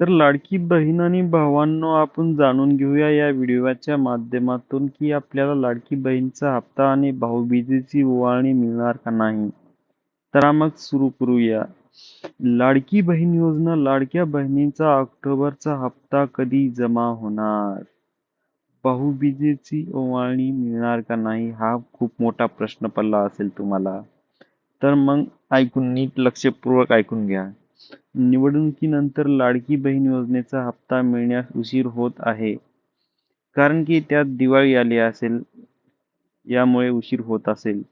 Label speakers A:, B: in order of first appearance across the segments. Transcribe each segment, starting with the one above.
A: तर लाडकी बहीण आणि भावांनो आपण जाणून घेऊया या व्हिडिओच्या माध्यमातून की आपल्याला लाडकी बहीणचा हप्ता आणि भाऊबीजेची ओवाळणी मिळणार का नाही. तर मग सुरू करूया. लाडकी बहीण योजना लाडक्या बहिणीचा ऑक्टोबरचा हप्ता कधी जमा होणार? भाऊबीजेची ओवाळणी मिळणार का नाही? हा खूप मोठा प्रश्न पडला असेल तुम्हाला. तर मग ऐकून नीट लक्षपूर्वक ऐकून घ्या. निवडणुकीनंतर लाडकी बहीण योजनेचा हप्ता मिळण्यास उशीर होत आहे. कारण की त्यात दिवाळी आली असेल यामुळे उशीर होत असेल.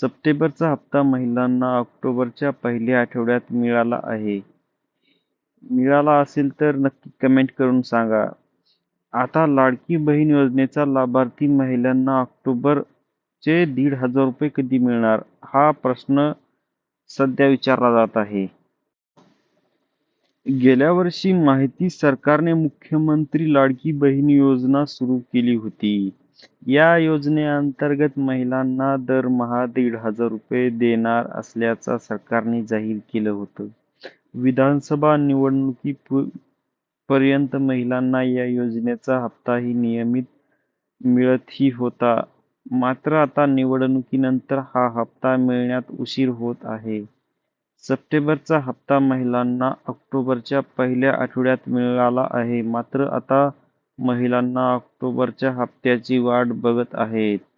A: सप्टेंबरचा हप्ता महिलांना ऑक्टोबरच्या पहिल्या आठवड्यात मिळाला आहे. मिळाला असेल तर नक्की कमेंट करून सांगा. आता लाडकी बहीण योजनेचा लाभार्थी महिलांना ऑक्टोबर चे दीड हजार रुपये कधी मिळणार हा प्रश्न सध्या विचारला जात आहे. गेल्या वर्षी माहिती सरकारने मुख्यमंत्री लाडकी बहीण योजना सुरू केली होती. या योजनेअंतर्गत महिलांना दरमहा दीड हजार रुपये देणार असल्याचं सरकारने जाहीर केलं होतं. विधानसभा निवडणुकी पर्यंत महिलांना या योजनेचा हप्ताही नियमित मिळतही होता. मात्र आता निवडणुकीनंतर हा हप्ता मिळण्यात उशीर होत आहे. सप्टेंबरचा हप्ता महिलांना ऑक्टोबरच्या पहिल्या आठवड्यात मिळाला आहे. मात्र आता महिलांना ऑक्टोबरच्या हप्त्याची वाट बघत आहेत.